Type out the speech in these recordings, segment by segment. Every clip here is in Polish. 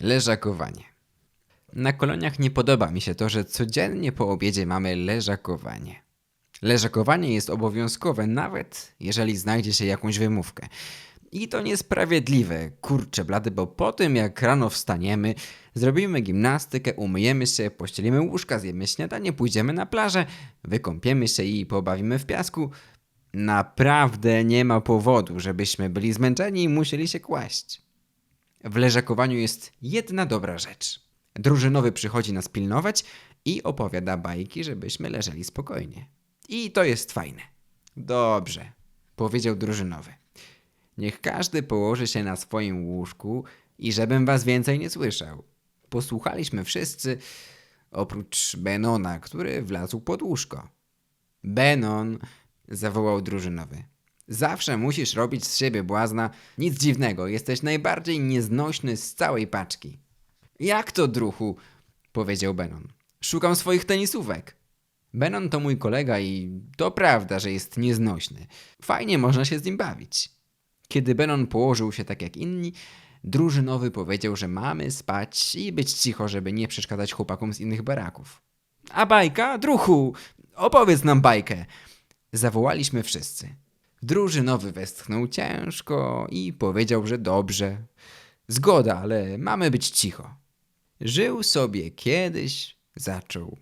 Leżakowanie. Na koloniach nie podoba mi się to, że codziennie po obiedzie mamy leżakowanie. Leżakowanie jest obowiązkowe, nawet jeżeli znajdzie się jakąś wymówkę. I to niesprawiedliwe, kurczę blady, bo po tym jak rano wstaniemy, zrobimy gimnastykę, umyjemy się, pościelimy łóżka, zjemy śniadanie, pójdziemy na plażę, wykąpiemy się i pobawimy w piasku. Naprawdę nie ma powodu, żebyśmy byli zmęczeni i musieli się kłaść. W leżakowaniu jest jedna dobra rzecz. Drużynowy przychodzi nas pilnować i opowiada bajki, żebyśmy leżeli spokojnie. I to jest fajne. Dobrze, powiedział drużynowy. Niech każdy położy się na swoim łóżku i żebym was więcej nie słyszał. Posłuchaliśmy wszyscy, oprócz Benona, który wlazł pod łóżko. Benon, zawołał drużynowy. Zawsze musisz robić z siebie błazna. Nic dziwnego, jesteś najbardziej nieznośny z całej paczki. Jak to, druhu? powiedział Benon. Szukam swoich tenisówek. Benon to mój kolega i to prawda, że jest nieznośny. Fajnie można się z nim bawić. Kiedy Benon położył się tak jak inni, drużynowy powiedział, że mamy spać i być cicho, żeby nie przeszkadzać chłopakom z innych baraków. A bajka? Druhu, opowiedz nam bajkę. Zawołaliśmy wszyscy. Drużynowy westchnął ciężko i powiedział, że dobrze. Zgoda, ale mamy być cicho. Żył sobie kiedyś, zaczął.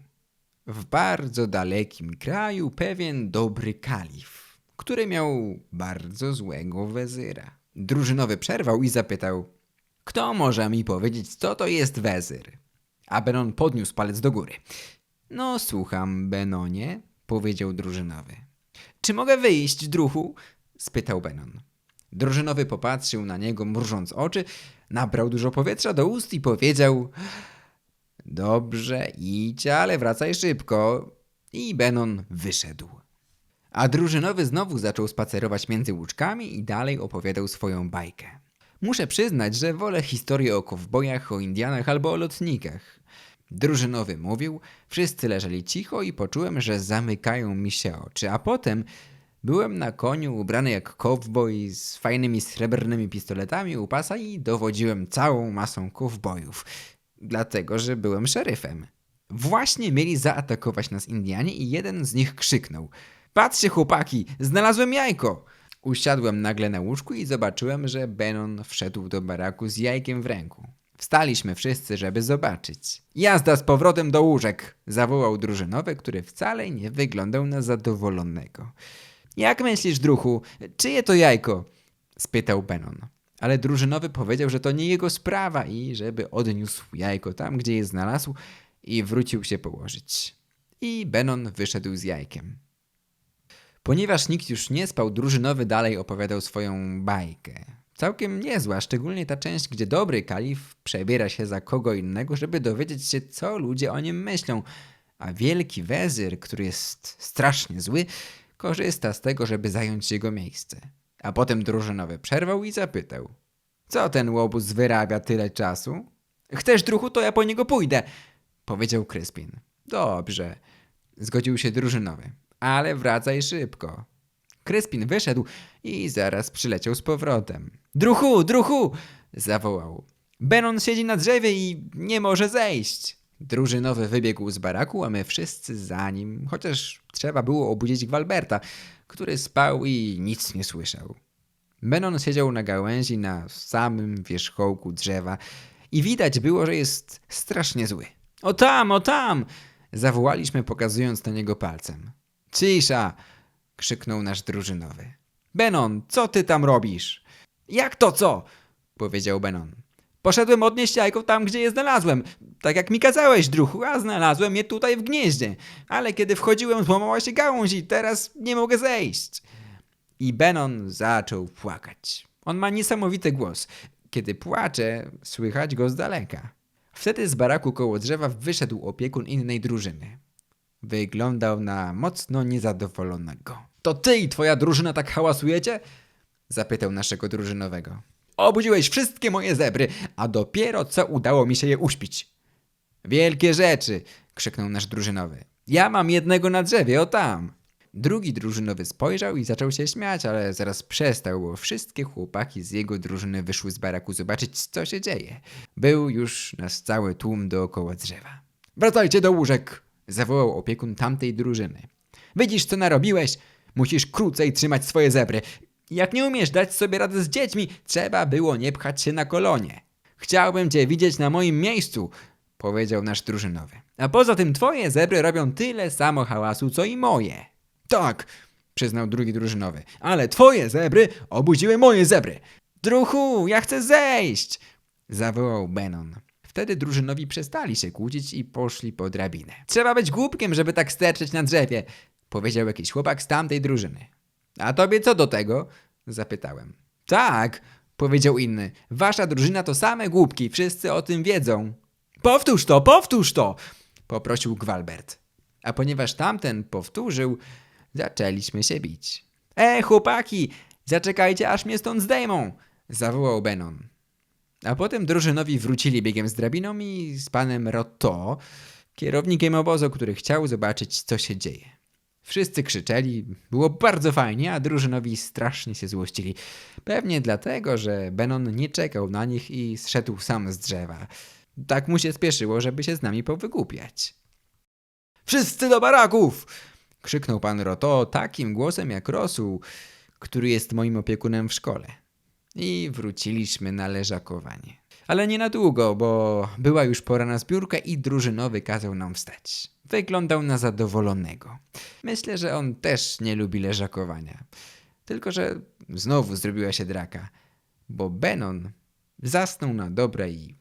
W bardzo dalekim kraju pewien dobry kalif, który miał bardzo złego wezyra. Drużynowy przerwał i zapytał, kto może mi powiedzieć, co to jest wezyr? A Benon podniósł palec do góry. No, słucham, Benonie, powiedział drużynowy. Czy mogę wyjść, druhu? spytał Benon. Drużynowy popatrzył na niego, mrużąc oczy, nabrał dużo powietrza do ust i powiedział: Dobrze, idź, ale wracaj szybko. I Benon wyszedł. A drużynowy znowu zaczął spacerować między łuczkami i dalej opowiadał swoją bajkę. Muszę przyznać, że wolę historię o kowbojach, o Indianach albo o lotnikach. Drużynowy mówił, wszyscy leżeli cicho i poczułem, że zamykają mi się oczy, a potem byłem na koniu ubrany jak kowboj z fajnymi srebrnymi pistoletami u pasa i dowodziłem całą masą kowbojów, dlatego że byłem szeryfem. Właśnie mieli zaatakować nas Indianie i jeden z nich krzyknął: Patrzcie, chłopaki, znalazłem jajko! Usiadłem nagle na łóżku i zobaczyłem, że Benon wszedł do baraku z jajkiem w ręku. Wstaliśmy wszyscy, żeby zobaczyć. Jazda z powrotem do łóżek! zawołał drużynowy, który wcale nie wyglądał na zadowolonego. Jak myślisz, druhu, czyje to jajko? spytał Benon. Ale drużynowy powiedział, że to nie jego sprawa i żeby odniósł jajko tam, gdzie je znalazł i wrócił się położyć. I Benon wyszedł z jajkiem. Ponieważ nikt już nie spał, drużynowy dalej opowiadał swoją bajkę. Całkiem niezła, szczególnie ta część, gdzie dobry kalif przebiera się za kogo innego, żeby dowiedzieć się, co ludzie o nim myślą, a wielki wezyr, który jest strasznie zły, korzysta z tego, żeby zająć jego miejsce. A potem drużynowy przerwał i zapytał. Co ten łobuz wyrabia tyle czasu? Chcesz druhu, to ja po niego pójdę, powiedział Kryspin. Dobrze, zgodził się drużynowy, ale wracaj szybko. Kryspin wyszedł i zaraz przyleciał z powrotem. Druhu, druhu! zawołał. Benon siedzi na drzewie i nie może zejść. Drużynowy wybiegł z baraku, a my wszyscy za nim, chociaż trzeba było obudzić Gwalberta, który spał i nic nie słyszał. Benon siedział na gałęzi na samym wierzchołku drzewa i widać było, że jest strasznie zły. O tam, o tam! Zawołaliśmy, pokazując na niego palcem. Cisza! Krzyknął nasz drużynowy. Benon, co ty tam robisz? Jak to co? powiedział Benon. Poszedłem odnieść jajko tam, gdzie je znalazłem. Tak jak mi kazałeś, druhu, a znalazłem je tutaj w gnieździe. Ale kiedy wchodziłem, złamała się gałąź i teraz nie mogę zejść. I Benon zaczął płakać. On ma niesamowity głos. Kiedy płacze, słychać go z daleka. Wtedy z baraku koło drzewa wyszedł opiekun innej drużyny. Wyglądał na mocno niezadowolonego. To ty i twoja drużyna tak hałasujecie? Zapytał naszego drużynowego. Obudziłeś wszystkie moje zebry, a dopiero co udało mi się je uśpić. Wielkie rzeczy, krzyknął nasz drużynowy. Ja mam jednego na drzewie, o tam. Drugi drużynowy spojrzał i zaczął się śmiać, ale zaraz przestał, bo wszystkie chłopaki z jego drużyny wyszły z baraku zobaczyć, co się dzieje. Był już nas cały tłum dookoła drzewa. Wracajcie do łóżek! zawołał opiekun tamtej drużyny. Widzisz, co narobiłeś? Musisz krócej trzymać swoje zebry. Jak nie umiesz dać sobie rady z dziećmi, trzeba było nie pchać się na kolonie. Chciałbym cię widzieć na moim miejscu, powiedział nasz drużynowy. A poza tym twoje zebry robią tyle samo hałasu, co i moje. Tak, przyznał drugi drużynowy, ale twoje zebry obudziły moje zebry. Druhu, ja chcę zejść! zawołał Benon. Wtedy drużynowi przestali się kłócić i poszli po drabinę. Trzeba być głupkiem, żeby tak sterczeć na drzewie, powiedział jakiś chłopak z tamtej drużyny. A tobie co do tego? zapytałem. Tak, powiedział inny. Wasza drużyna to same głupki, wszyscy o tym wiedzą. Powtórz to, powtórz to! poprosił Gwalbert. A ponieważ tamten powtórzył, zaczęliśmy się bić. E, chłopaki, zaczekajcie, aż mnie stąd zdejmą! zawołał Benon. A potem drużynowi wrócili biegiem z drabiną i z panem Rotto, kierownikiem obozu, który chciał zobaczyć, co się dzieje. Wszyscy krzyczeli, było bardzo fajnie, a drużynowi strasznie się złościli. Pewnie dlatego, że Benon nie czekał na nich i zszedł sam z drzewa. Tak mu się spieszyło, żeby się z nami powygłupiać. Wszyscy do baraków! krzyknął pan Roto takim głosem jak rosół, który jest moim opiekunem w szkole. I wróciliśmy na leżakowanie. Ale nie na długo, bo była już pora na zbiórkę i drużynowy kazał nam wstać. Wyglądał na zadowolonego. Myślę, że on też nie lubi leżakowania. Tylko, że znowu zrobiła się draka, bo Benon zasnął na dobre i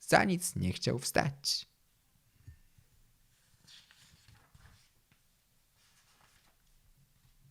za nic nie chciał wstać.